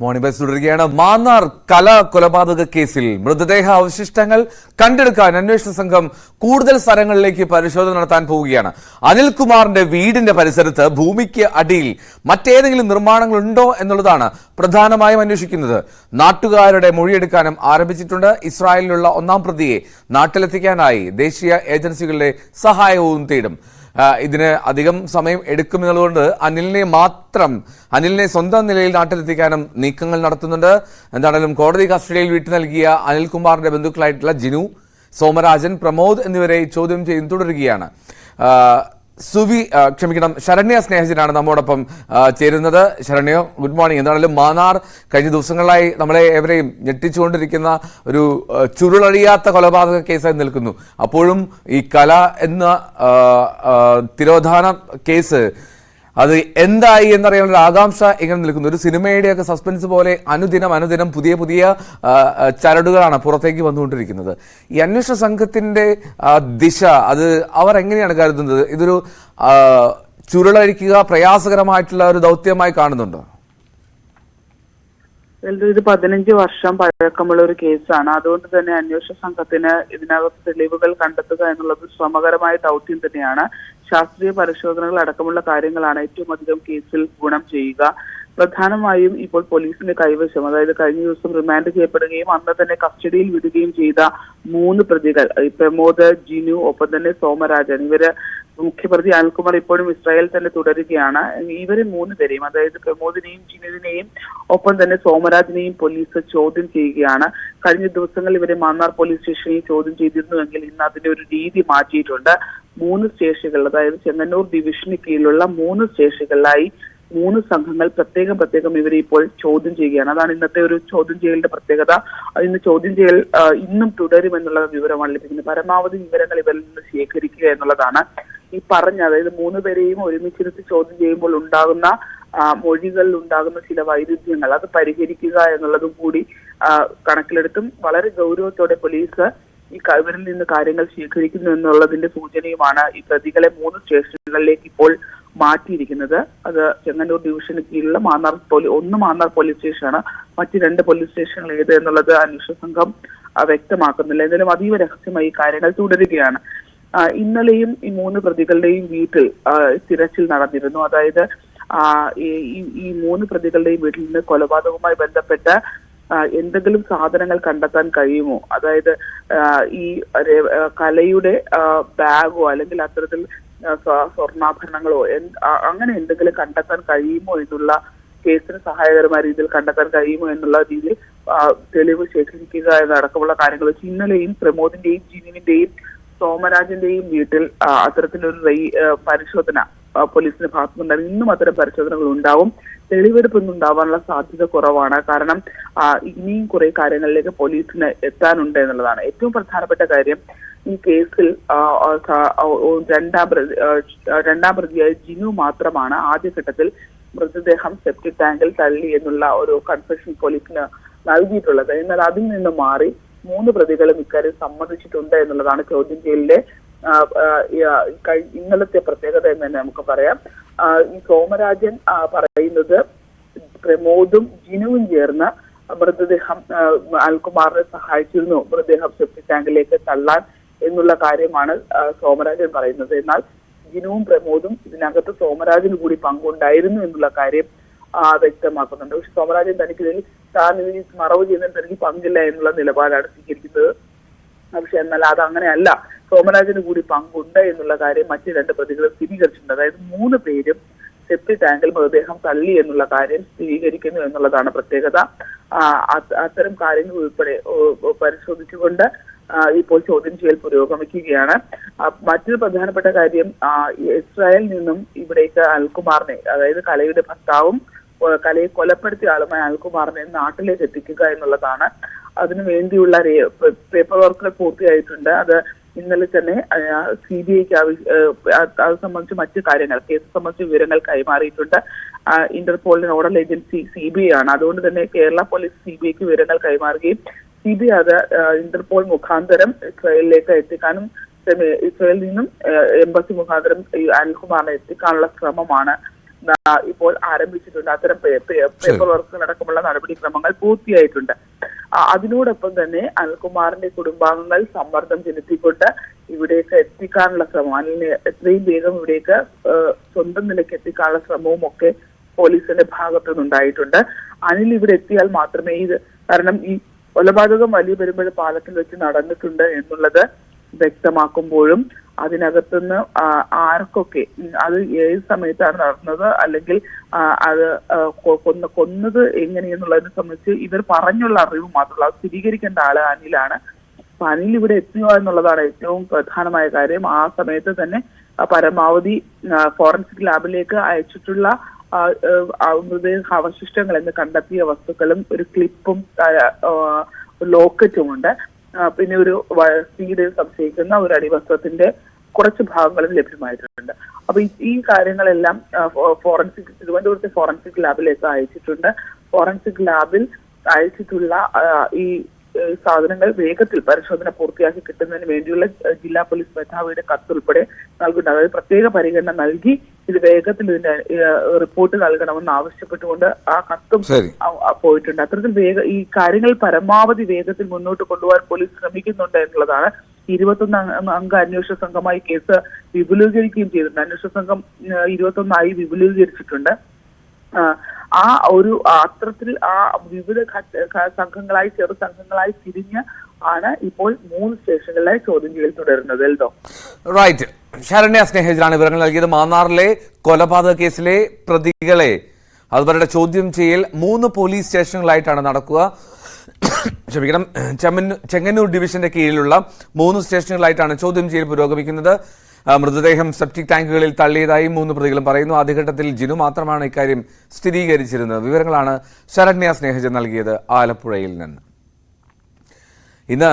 Morning bus തുടരുകയാണ്. മാന്നാർ കല കൊലപാതക കേസിൽ മൃതദേഹ അവശിഷ്ടങ്ങൾ കണ്ടെടുക്കാൻ അന്വേഷണ സംഘം കൂടുതൽ സ്ഥലങ്ങളിലേക്ക് പരിശോധന നടത്താൻ പോവുകയാണ്. അനിൽകുമാറിന്റെ വീടിന്റെ പരിസരത്ത് ഭൂമിക്ക് അടിയിൽ മറ്റേതെങ്കിലും നിർമ്മാണങ്ങൾ ഉണ്ടോ എന്നുള്ളതാണ് പ്രധാനമായും അന്വേഷിക്കുന്നത്. നാട്ടുകാരുടെ മൊഴിയെടുക്കാനും ആരംഭിച്ചിട്ടുണ്ട്. ഇസ്രായേലിലുള്ള ഒന്നാം പ്രതിയെ നാട്ടിലെത്തിക്കാനായി ദേശീയ ഏജൻസികളുടെ സഹായവും തേടും. ഇതിന് അധികം സമയം എടുക്കുമെന്നുള്ളതുകൊണ്ട് അനിലിനെ മാത്രം അനിലിനെ സ്വന്തം നിലയിൽ നാട്ടിലെത്തിക്കാനും നീക്കങ്ങൾ നടത്തുന്നുണ്ട്. എന്താണെങ്കിലും കോടതി കസ്റ്റഡിയിൽ വിട്ടു നൽകിയ അനിൽകുമാറിന്റെ ബന്ധുക്കളായിട്ടുള്ള ജിനു സോമരാജൻ പ്രമോദ് എന്നിവരെ ചോദ്യം ചെയ്ത് തുടരുകയാണ്. സുവി ക്ഷമിക്കണം ശരണ്യ സ്നേഹജനാണ് നമ്മോടൊപ്പം ചേരുന്നത്. ശരണ്യോ ഗുഡ് മോർണിംഗ്. എന്താണെങ്കിലും മാന്നാർ കഴിഞ്ഞ ദിവസങ്ങളായി നമ്മളെ എവരെയും ഞെട്ടിച്ചുകൊണ്ടിരിക്കുന്ന ഒരു ചുരുളഴിയാത്ത കൊലപാതക കേസായി നിൽക്കുന്നു. അപ്പോഴും ഈ കല എന്ന തിരോധാന കേസ് അത് എന്തായി എന്നറിയാനുള്ള ആകാംക്ഷ ഇങ്ങനെ നിൽക്കുന്നു. ഒരു സിനിമയുടെയൊക്കെ സസ്പെൻസ് പോലെ അനുദിനം അനുദിനം പുതിയ പുതിയ ചരടുകളാണ് പുറത്തേക്ക് വന്നുകൊണ്ടിരിക്കുന്നത്. ഈ അന്വേഷണ സംഘത്തിന്റെ ദിശ അത് അവർ എങ്ങനെയാണ് കരുതുന്നത്? ഇതൊരു ചുരുളഴിക്കുക പ്രയാസകരമായിട്ടുള്ള ഒരു ദൗത്യമായി കാണുന്നുണ്ടോ? ഇത് പതിനഞ്ച് വർഷം പഴക്കമുള്ള ഒരു കേസാണ്. അതുകൊണ്ട് തന്നെ അന്വേഷണ സംഘത്തിന് ഇതിനകത്ത് തെളിവുകൾ കണ്ടെത്തുക എന്നുള്ളത് ശ്രമകരമായ ദൗത്യം തന്നെയാണ്. ശാസ്ത്രീയ പരിശോധനകൾ അടക്കമുള്ള കാര്യങ്ങളാണ് ഏറ്റവും അധികം കേസിൽ ഗുണം ചെയ്യുക. പ്രധാനമായും ഇപ്പോൾ പോലീസിന്റെ കൈവശം അതായത് കഴിഞ്ഞ ദിവസം റിമാൻഡ് ചെയ്യപ്പെടുകയും അന്ന് തന്നെ കസ്റ്റഡിയിൽ വിടുകയും ചെയ്ത മൂന്ന് പ്രതികൾ പ്രമോദ് ജിനു ഒപ്പം തന്നെ സോമരാജൻ ഇവർ മുഖ്യപ്രതി അനിൽകുമാർ ഇപ്പോഴും ഇസ്രായേൽ തന്നെ തുടരുകയാണ്. ഇവരെ മൂന്ന് പേരെയും അതായത് പ്രമോദിനെയും ജിനുവിനെയും ഒപ്പം തന്നെ സോമരാജിനെയും പോലീസ് ചോദ്യം ചെയ്യുകയാണ്. കഴിഞ്ഞ ദിവസങ്ങളിൽ ഇവരെ മാന്നാർ പോലീസ് സ്റ്റേഷനിൽ ചോദ്യം ചെയ്തിരുന്നുവെങ്കിൽ ഇന്ന് അതിന്റെ ഒരു രീതി മാറ്റിയിട്ടുണ്ട്. മൂന്ന് സ്റ്റേഷനുകൾ അതായത് ചെങ്ങന്നൂർ ഡിവിഷന് കീഴിലുള്ള മൂന്ന് സ്റ്റേഷനുകളിലായി മൂന്ന് സംഘങ്ങൾ പ്രത്യേകം പ്രത്യേകം ഇവരെ ഇപ്പോൾ ചോദ്യം ചെയ്യുകയാണ്. അതാണ് ഇന്നത്തെ ഒരു ചോദ്യം ചെയ്യലിന്റെ പ്രത്യേകത. ഇന്ന് ചോദ്യം ചെയ്യൽ ഇന്നും തുടരുമെന്നുള്ള വിവരമാണ് ലഭിക്കുന്നത്. പരമാവധി വിവരങ്ങൾ ഇവരിൽ നിന്ന് ശേഖരിക്കുക എന്നുള്ളതാണ്. ഈ പറഞ്ഞ അതായത് മൂന്ന് പേരെയും ഒരുമിച്ചിരുത്തി ചോദ്യം ചെയ്യുമ്പോൾ ഉണ്ടാകുന്ന മൊഴികളിൽ ഉണ്ടാകുന്ന ചില വൈരുദ്ധ്യങ്ങൾ അത് പരിഹരിക്കുക എന്നുള്ളതും കൂടി കണക്കിലെടുത്തും വളരെ ഗൗരവത്തോടെ പോലീസ് ഈ കവരിൽ നിന്ന് കാര്യങ്ങൾ സ്വീകരിക്കുന്നു എന്നുള്ളതിന്റെ സൂചനയുമാണ് ഈ പ്രതികളെ മൂന്ന് സ്റ്റേഷനുകളിലേക്ക് ഇപ്പോൾ മാറ്റിയിരിക്കുന്നത്. അത് ചെങ്ങന്നൂർ ഡിവിഷന് കീഴിലുള്ള മാന്നാർ പോലീസ് ഒന്ന് മാന്നാർ പോലീസ് സ്റ്റേഷനാണ്. മറ്റ് രണ്ട് പോലീസ് സ്റ്റേഷനുകൾ ഏത് എന്നുള്ളത് അന്വേഷണ സംഘം വ്യക്തമാക്കുന്നില്ല. എന്നാലും അതീവ രഹസ്യമായി കാര്യങ്ങൾ തുടരുകയാണ്. ഇന്നലെയും ഈ മൂന്ന് പ്രതികളുടെയും വീട്ടിൽ തിരച്ചിൽ നടന്നിരുന്നു. അതായത് ഈ- മൂന്ന് പ്രതികളുടെയും വീട്ടിൽ നിന്ന് കൊലപാതകവുമായി ബന്ധപ്പെട്ട എന്തെങ്കിലും സാധനങ്ങൾ കണ്ടെത്താൻ കഴിയുമോ? അതായത് ഈ കലയുടെ ബാഗോ അല്ലെങ്കിൽ അത്തരത്തിൽ സ്വർണാഭരണങ്ങളോ അങ്ങനെ എന്തെങ്കിലും കണ്ടെത്താൻ കഴിയുമോ എന്നുള്ള കേസിന് സഹായകരമായ രീതിയിൽ കണ്ടെത്താൻ കഴിയുമോ എന്നുള്ള രീതിയിൽ തെളിവ് ശേഖരിക്കുക എന്നടക്കമുള്ള കാര്യങ്ങൾ വെച്ച് ഇന്നലെയും പ്രമോദിന്റെയും ജിനുവിന്റെയും സോമരാജന്റെയും വീട്ടിൽ അത്തരത്തിലൊരു റെയ്- പരിശോധന പോലീസിന്റെ ഭാഗത്തുനിന്നുണ്ടായിരുന്നു ഇന്നും അത്തരം പരിശോധനകൾ ഉണ്ടാവും തെളിവെടുപ്പൊന്നും ഉണ്ടാവാനുള്ള സാധ്യത കുറവാണ്. കാരണം ഇനിയും കുറെ കാര്യങ്ങളിലേക്ക് പോലീസിന് എത്താനുണ്ട് എന്നുള്ളതാണ്. ഏറ്റവും പ്രധാനപ്പെട്ട കാര്യം ഈ കേസിൽ രണ്ടാം പ്രതി രണ്ടാം പ്രതിയായ ജിനു മാത്രമാണ് ആദ്യഘട്ടത്തിൽ മൃതദേഹം സെപ്റ്റിക് ടാങ്കിൽ തള്ളി എന്നുള്ള ഒരു കൺഫെഷൻ പോലീസിന് നൽകിയിട്ടുള്ളത്. എന്നാൽ അതിൽ നിന്ന് മാറി മൂന്ന് പ്രതികളും ഇക്കാര്യം സമ്മതിച്ചിട്ടുണ്ട് എന്നുള്ളതാണ് ചോദ്യം കഴി- ഇന്നലത്തെ പ്രത്യേകത എന്ന് തന്നെ നമുക്ക് പറയാം. ഈ സോമരാജൻ പറയുന്നത് പ്രമോദും ജിനുവും ചേർന്ന് മൃതദേഹം അൽകുമാറിനെ സഹായിച്ചിരുന്നു. മൃതദേഹം സെപ്റ്റി ടാങ്കിലേക്ക് തള്ളാൻ എന്നുള്ള കാര്യമാണ് സോമരാജൻ പറയുന്നത്. എന്നാൽ ജിനുവും പ്രമോദും ഇതിനകത്ത് സോമരാജന് കൂടി പങ്കുണ്ടായിരുന്നു എന്നുള്ള കാര്യം വ്യക്തമാക്കുന്നുണ്ട്. പക്ഷെ സോമരാജൻ തനിക്കിതിൽ താൻ ഇതിൽ മറവ് ചെയ്യുന്നതിന് തനിക്ക് പങ്കില്ല എന്നുള്ള നിലപാടാണ് സ്വീകരിക്കുന്നത്. പക്ഷെ എന്നാൽ അത് അങ്ങനെയല്ല. സോമരാജന് കൂടി പങ്കുണ്ട് എന്നുള്ള കാര്യം മറ്റ് രണ്ട് പ്രതികൾ സ്ഥിരീകരിച്ചിട്ടുണ്ട്. അതായത് മൂന്ന് പേരും സെപ്റ്റി ടാങ്കിൽ മൃതദേഹം തള്ളി എന്നുള്ള കാര്യം സ്ഥിരീകരിക്കുന്നു എന്നുള്ളതാണ് പ്രത്യേകത. അത്തരം കാര്യങ്ങൾ ഉൾപ്പെടെ പരിശോധിച്ചുകൊണ്ട് ഇപ്പോൾ ചോദ്യം ചെയ്യൽ പുരോഗമിക്കുകയാണ്. മറ്റൊരു പ്രധാനപ്പെട്ട കാര്യം ഇസ്രായേലിൽ നിന്നും ഇവിടേക്ക് അൽകുമാറിനെ അതായത് കലയുടെ ഭർത്താവും കലയെ കൊലപ്പെടുത്തിയ ആളുമായ അൽകുമാറിനെ നാട്ടിലേക്ക് എത്തിക്കുക എന്നുള്ളതാണ്. അതിനു വേണ്ടിയുള്ള പേപ്പർ വർക്കുകൾ പൂർത്തിയായിട്ടുണ്ട്. അത് ഇന്നലെ തന്നെ സി ബി ഐക്ക് അത് സംബന്ധിച്ച് മറ്റു കാര്യങ്ങൾ കേസ് സംബന്ധിച്ച് വിവരങ്ങൾ കൈമാറിയിട്ടുണ്ട്. ഇന്റർപോളിന്റെ nodal agency C B I ആണ്. അതുകൊണ്ട് തന്നെ കേരള പോലീസ് സി ബി ഐക്ക് വിവരങ്ങൾ കൈമാറുകയും സി ബി ഐ അത് ഇന്റർപോൾ മുഖാന്തരം ഇസ്രായേലിലേക്ക് എത്തിക്കാനും ഇസ്രയേലിൽ നിന്നും എംബസി മുഖാന്തരം അനിൽകുമാറിനെ എത്തിക്കാനുള്ള ശ്രമമാണ് ഇപ്പോൾ ആരംഭിച്ചിട്ടുണ്ട്. അത്തരം പേപ്പർ വർക്കുകൾ അടക്കമുള്ള നടപടിക്രമങ്ങൾ പൂർത്തിയായിട്ടുണ്ട്. അതിനോടൊപ്പം തന്നെ അനിൽകുമാറിന്റെ കുടുംബാംഗങ്ങൾ സമ്മർദ്ദം ചെലുത്തിക്കൊണ്ട് ഇവിടേക്ക് എത്തിക്കാനുള്ള ശ്രമം അനിലിനെ എത്രയും വേഗം ഇവിടേക്ക് സ്വന്തം നിലയ്ക്ക് എത്തിക്കാനുള്ള ശ്രമവും ഒക്കെ പോലീസിന്റെ ഭാഗത്തു നിന്നുണ്ടായിട്ടുണ്ട്. അനിൽ ഇവിടെ എത്തിയാൽ മാത്രമേ ഇത് കാരണം ഈ കൊലപാതകം വലിയ പെരുമ്പഴ പാലത്തിൽ വെച്ച് നടന്നിട്ടുണ്ട് എന്നുള്ളത് വ്യക്തമാക്കുമ്പോഴും അതിനകത്തുനിന്ന് ആർക്കൊക്കെ അത് ഏത് സമയത്താണ് നടന്നത് അല്ലെങ്കിൽ അത് കൊന്ന കൊന്നത് എങ്ങനെയെന്നുള്ളതിനെ സംബന്ധിച്ച് ഇവർ പറഞ്ഞുള്ള അറിവ് മാത്രമല്ല അത് സ്ഥിരീകരിക്കേണ്ട ആൾ അനിലാണ്. അപ്പൊ അനിൽ ഇവിടെ എത്തുക എന്നുള്ളതാണ് ഏറ്റവും പ്രധാനമായ കാര്യം. ആ സമയത്ത് തന്നെ പരമാവധി ഫോറൻസിക് ലാബിലേക്ക് അയച്ചിട്ടുള്ള മൃതദേഹ അവശിഷ്ടങ്ങൾ എന്ന് കണ്ടെത്തിയ വസ്തുക്കളും ഒരു ക്ലിപ്പും ലോക്കറ്റും ഉണ്ട്. പിന്നെ ഒരു വീട് സംശയിക്കുന്ന ഒരു അടിവസ്ത്രത്തിന്റെ കുറച്ച് ഭാഗങ്ങളും ലഭ്യമായിട്ടുണ്ട്. അപ്പൊ ഈ- കാര്യങ്ങളെല്ലാം ഫോറൻസിക് തിരുവനന്തപുരത്തെ ഫോറൻസിക് ലാബിലേക്ക് അയച്ചിട്ടുണ്ട്. ഫോറൻസിക് ലാബിൽ അയച്ചിട്ടുള്ള ഈ സാധനങ്ങൾ വേഗത്തിൽ പരിശോധന പൂർത്തിയാക്കി കിട്ടുന്നതിന് വേണ്ടിയുള്ള ജില്ലാ പോലീസ് മേധാവിയുടെ കത്തുൾപ്പെടെ നൽകുന്നുണ്ട്. അതായത് പ്രത്യേക പരിഗണന നൽകി ഇത് വേഗത്തിൽ ഇതിന്റെ റിപ്പോർട്ട് നൽകണമെന്ന് ആവശ്യപ്പെട്ടുകൊണ്ട് ആ കത്തും പോയിട്ടുണ്ട്. അത്തരത്തിൽ വേഗ ഈ കാര്യങ്ങൾ പരമാവധി വേഗത്തിൽ മുന്നോട്ട് കൊണ്ടുപോകാൻ പോലീസ് ശ്രമിക്കുന്നുണ്ട് എന്നുള്ളതാണ് ഇരുപത്തൊന്ന് അംഗ- അന്വേഷണ സംഘമായി കേസ് വിപുലീകരിക്കുകയും ചെയ്തിട്ടുണ്ട്. അന്വേഷണ സംഘം ഇരുപത്തൊന്നായി വിപുലീകരിച്ചിട്ടുണ്ട്. ആ, ഒരു അത്രത്തിൽ ആ വിവിധ സംഘങ്ങളായി ചെറു സംഘങ്ങളായി തിരിഞ്ഞ് ആണ് ഇപ്പോൾ മൂന്ന് സ്റ്റേഷനുകളിലായി ചോദ്യം ചെയ്യൽ തുടരുന്നത് എൽദോ റൈറ്റ് ശരണ്യ സ്നേഹജനാണ് വിവരങ്ങൾ നൽകിയത്. മാന്നാറിലെ കൊലപാതക കേസിലെ പ്രതികളെ അതുപോലെ ചോദ്യം ചെയ്യൽ മൂന്ന് പോലീസ് സ്റ്റേഷനുകളായിട്ടാണ് നടക്കുക. ക്ഷമിക്കണം. ചെമ്മന്നൂർ ചെങ്ങന്നൂർ ഡിവിഷന്റെ കീഴിലുള്ള മൂന്ന് സ്റ്റേഷനുകളായിട്ടാണ് ചോദ്യം ചെയ്യൽ പുരോഗമിക്കുന്നത്. മൃതദേഹം സെപ്റ്റിക് ടാങ്കുകളിൽ തള്ളിയതായി മൂന്ന് പ്രതികളും പറയുന്നു. ആദ്യഘട്ടത്തിൽ ജിനു മാത്രമാണ് ഇക്കാര്യം സ്ഥിരീകരിച്ചിരുന്നത്. വിവരങ്ങളാണ് ശരണ്യ സ്നേഹജൻ നൽകിയത് ആലപ്പുഴയിൽ നിന്ന്. ഇന്ന്